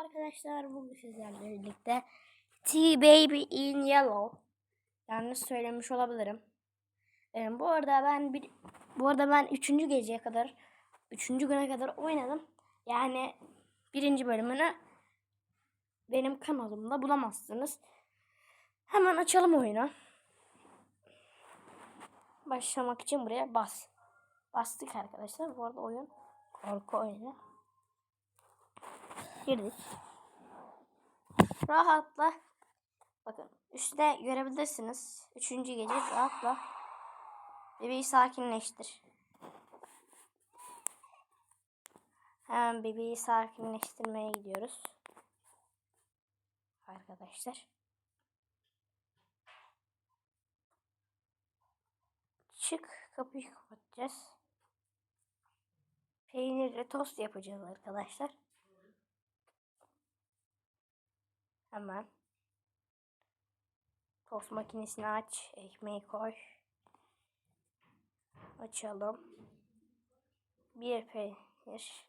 arkadaşlar. Bugün sizlerle birlikte T-Baby in Yellow. Yanlış söylemiş olabilirim. Ee, bu arada ben bir bu arada ben 3. geceye kadar 3. güne kadar oynadım. Yani birinci bölümünü benim kanalımda bulamazsınız. Hemen açalım oyunu. Başlamak için buraya bas. Bastık arkadaşlar. Bu arada oyun korku oyunu. Girdik. Rahatla. Bakın üstte görebilirsiniz. Üçüncü gece rahatla. Bebeği sakinleştir. Hemen bebeği sakinleştirmeye gidiyoruz. Arkadaşlar. Çık kapıyı kapatacağız. Peynirli tost yapacağız arkadaşlar. Hemen. Tost makinesini aç. Ekmeği koy. Açalım. Bir peynir.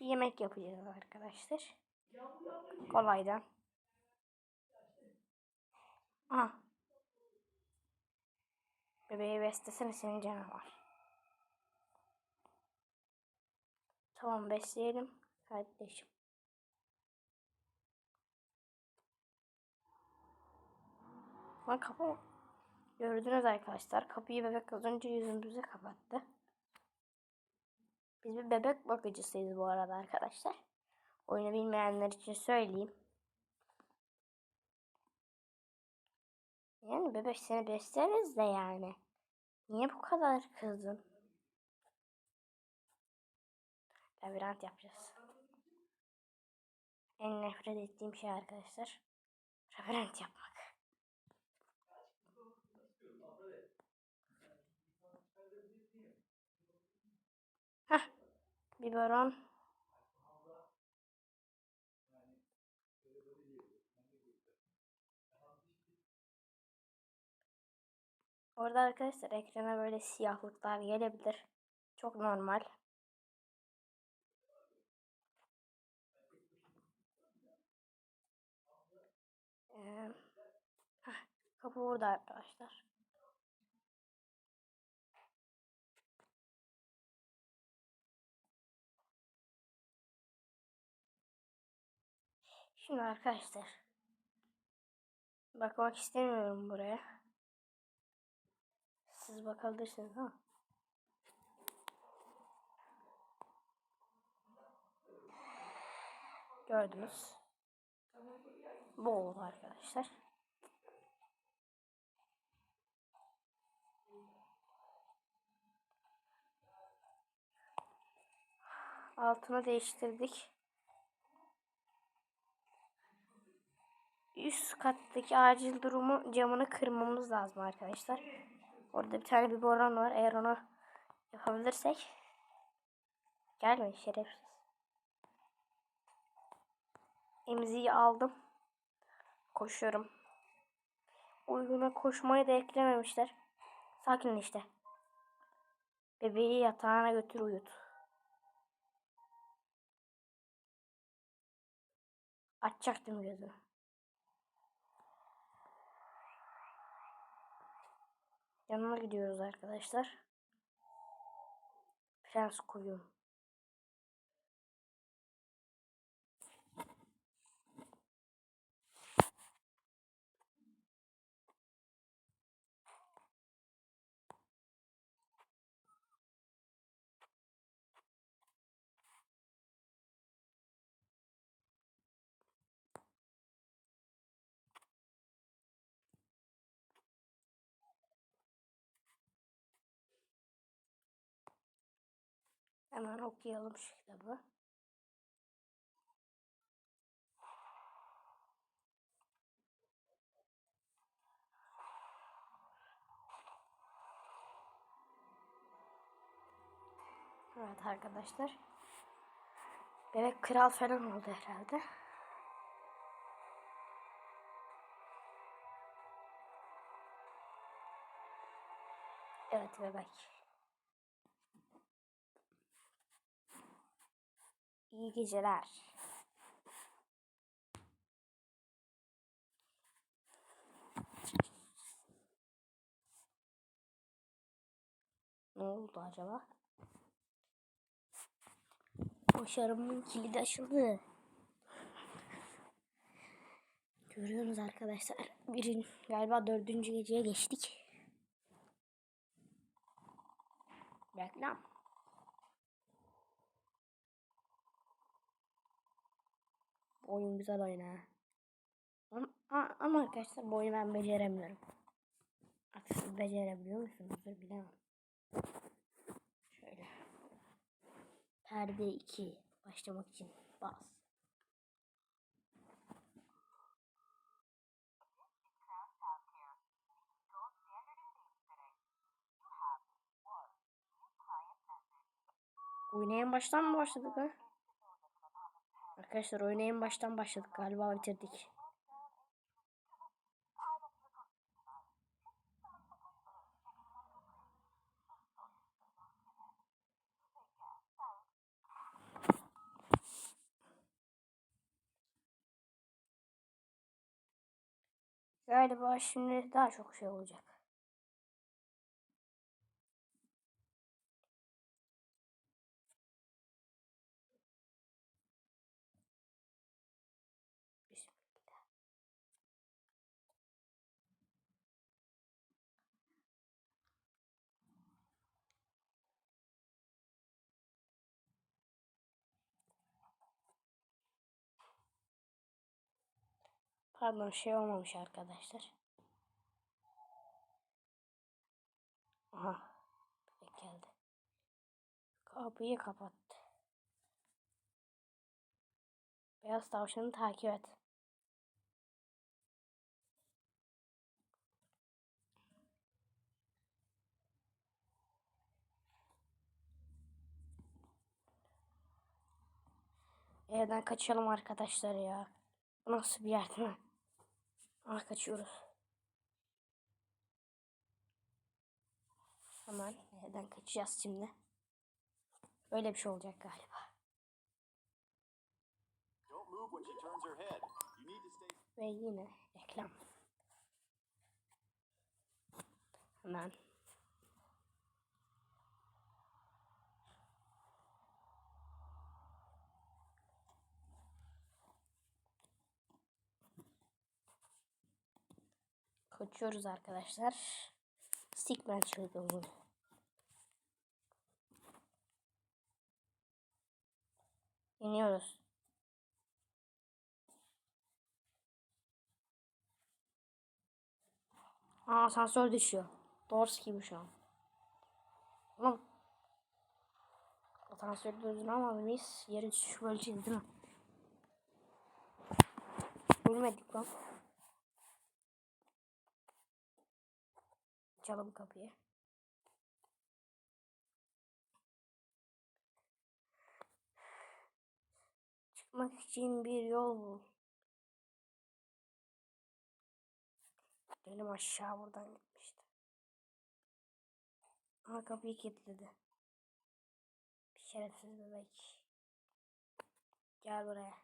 Yemek yapacağız arkadaşlar. Kolaydan. Aha. Bebeği beslesene senin canavar. Tamam besleyelim kardeşim. Lan kapı gördünüz arkadaşlar. Kapıyı bebek az önce yüzümüze kapattı. Biz bir bebek bakıcısıyız bu arada arkadaşlar. Oyunu bilmeyenler için söyleyeyim. Yani bebek seni besleriz de yani. Niye bu kadar kızdın? Labirent yapacağız. En nefret ettiğim şey arkadaşlar. Labirent yapmak. Hah. Biberon. Orada arkadaşlar ekrana böyle siyahlıklar gelebilir. Çok normal. Ee, kapı burada arkadaşlar. Şimdi arkadaşlar. Bakmak istemiyorum buraya. Siz bakabilirsiniz ha. Gördünüz. Bu oldu arkadaşlar. Altını değiştirdik. Üst kattaki acil durumu camını kırmamız lazım arkadaşlar. Orada bir tane bir boran var. Eğer onu yapabilirsek. Gelme şerefsiz. Emziği aldım. Koşuyorum. Uyguna koşmayı da eklememişler. Sakin işte. Bebeği yatağına götür uyut. Açacaktım gözünü. Yanına gidiyoruz arkadaşlar. Prens koyun. Hemen okuyalım şu kitabı. Evet arkadaşlar. Bebek kral falan oldu herhalde. Evet bebek. İyi geceler. Ne oldu acaba? Başarımın kilidi açıldı. Görüyorsunuz arkadaşlar. Birin, galiba dördüncü geceye geçtik. Reklam. Oyun güzel oyun ha. Ama, ama arkadaşlar bu oyunu ben beceremiyorum. Artık siz becerebiliyor musunuzdur bilemem. Şöyle. Perde 2 başlamak için bas. Oyuna en baştan mı başladık ha? Arkadaşlar oyuna en baştan başladık galiba bitirdik. Galiba şimdi daha çok şey olacak. Pardon şey olmamış arkadaşlar. Aha. Geldi. Kapıyı kapattı. Beyaz tavşanı takip et. Evden kaçalım arkadaşlar ya. Bu nasıl bir yer değil mi? Ah kaçıyoruz. Hemen evden kaçacağız şimdi. Öyle bir şey olacak galiba. Ve yine reklam. Hemen. Kaçıyoruz arkadaşlar. Stickman çılgınlığı. İniyoruz. Aa asansör düşüyor. Doğrusu gibi şu an. Oğlum. Asansörü durduramadı mıyız? Yere düşüş böleceğiz değil mi? Ölmedik lan. Açalım kapıyı. Çıkmak için bir yol bul. Benim aşağı buradan gitmişti. Ama kapıyı kilitledi. Bir şerefsiz bebek. Gel buraya.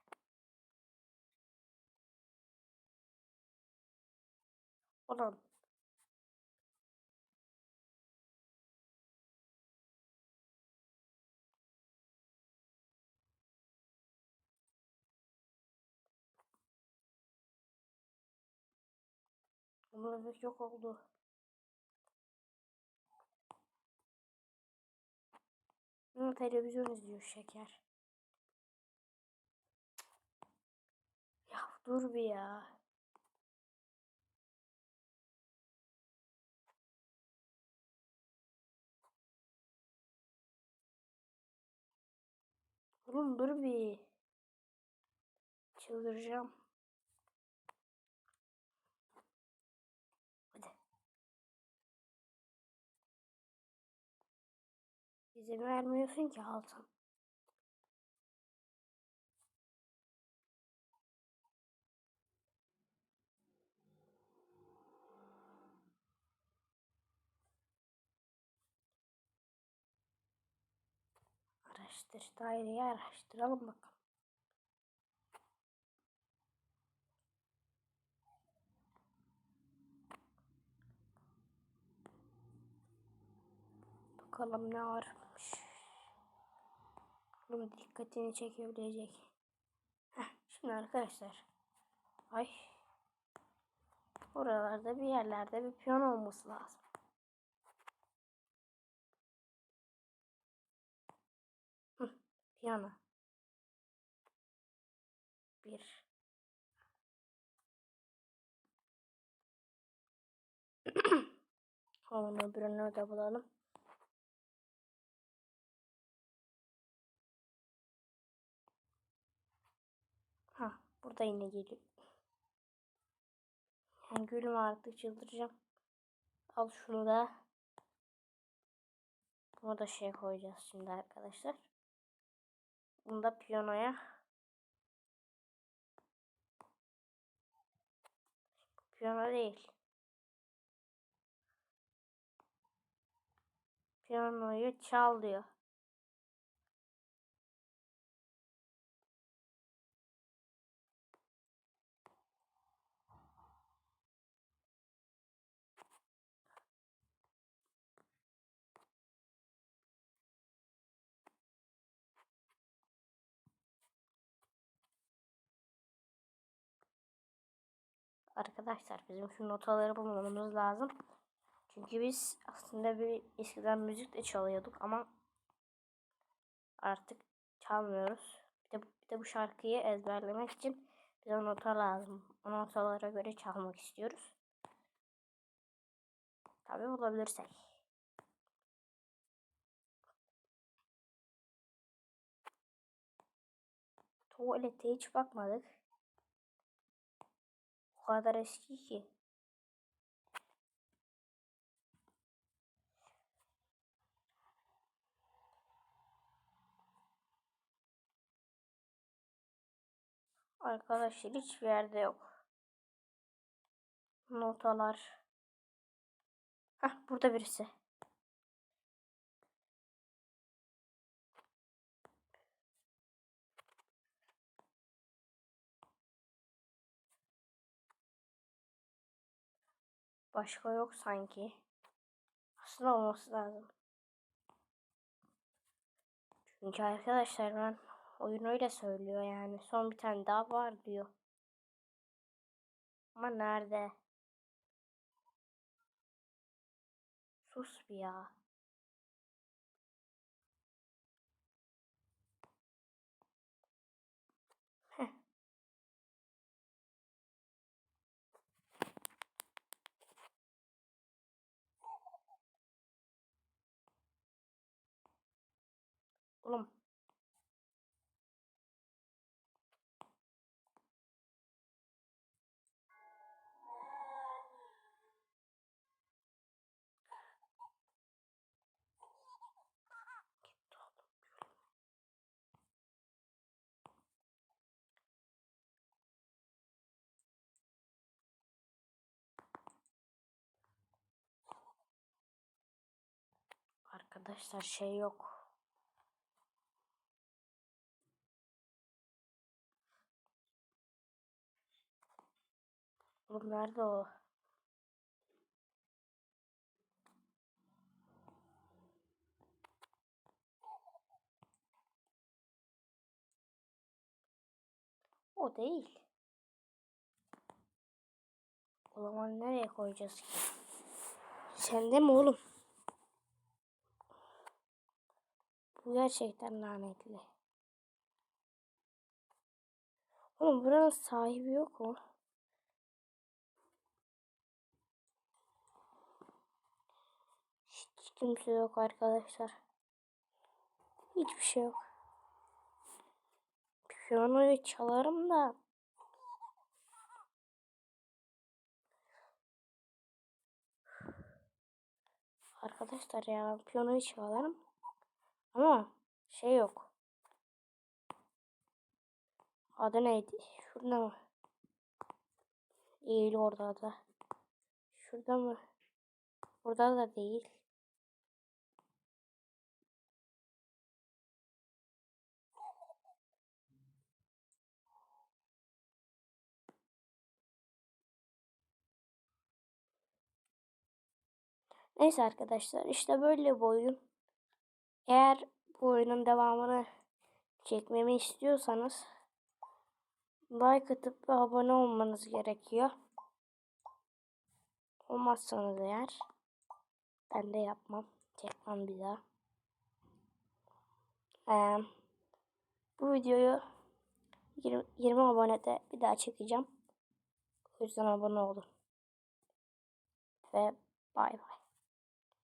Ulan. Bebek yok oldu. Hı, televizyon izliyor şeker. Ya dur bir ya. Oğlum dur bir. Çıldıracağım. İzin vermiyorsun ki altın. Araştır. Daireyi araştıralım bakalım. Bakalım ne varmış. Bunun dikkatini çekebilecek. Heh, şimdi arkadaşlar. Ay. Buralarda bir yerlerde bir piyon olması lazım. Hı, piyano. Bir. Onun öbürünü de bulalım. Ha, burada yine geliyor. Yani gülüm artık çıldıracağım. Al şunu da. Buna da şey koyacağız şimdi arkadaşlar. Bunu da piyanoya. Piyano değil. Piyanoyu çal diyor. Arkadaşlar bizim şu notaları bulmamız lazım. Çünkü biz aslında bir eskiden müzik de çalıyorduk ama artık çalmıyoruz. Bir de, bir de bu şarkıyı ezberlemek için bize nota lazım. O notalara göre çalmak istiyoruz. Tabii bulabilirsek. Tuvalete hiç bakmadık. O kadar eski ki. Arkadaşlar hiçbir yerde yok. Notalar. Hah burada birisi. Başka yok sanki. Aslında olması lazım. Çünkü arkadaşlar ben oyun öyle söylüyor yani. Son bir tane daha var diyor. Ama nerede? Sus bir ya. Heh. Oğlum. Arkadaşlar şey yok. Oğlum nerede o? O değil. O zaman nereye koyacağız ki? Sende mi oğlum? Bu gerçekten lanetli. Oğlum buranın sahibi yok mu? Hiç kimse yok arkadaşlar. Hiçbir şey yok. Piyanoyu çalarım da. Arkadaşlar ya piyanoyu çalarım. Ama şey yok. Adı neydi? Şurada mı? Değil orada da. Şurada mı? Burada da değil. Neyse arkadaşlar işte böyle bir oyun. Eğer bu oyunun devamını çekmemi istiyorsanız like atıp ve abone olmanız gerekiyor. Olmazsanız eğer ben de yapmam. Çekmem bir daha. Ee, bu videoyu 20, 20 abonede bir daha çekeceğim. O yüzden abone olun. Ve bay bay.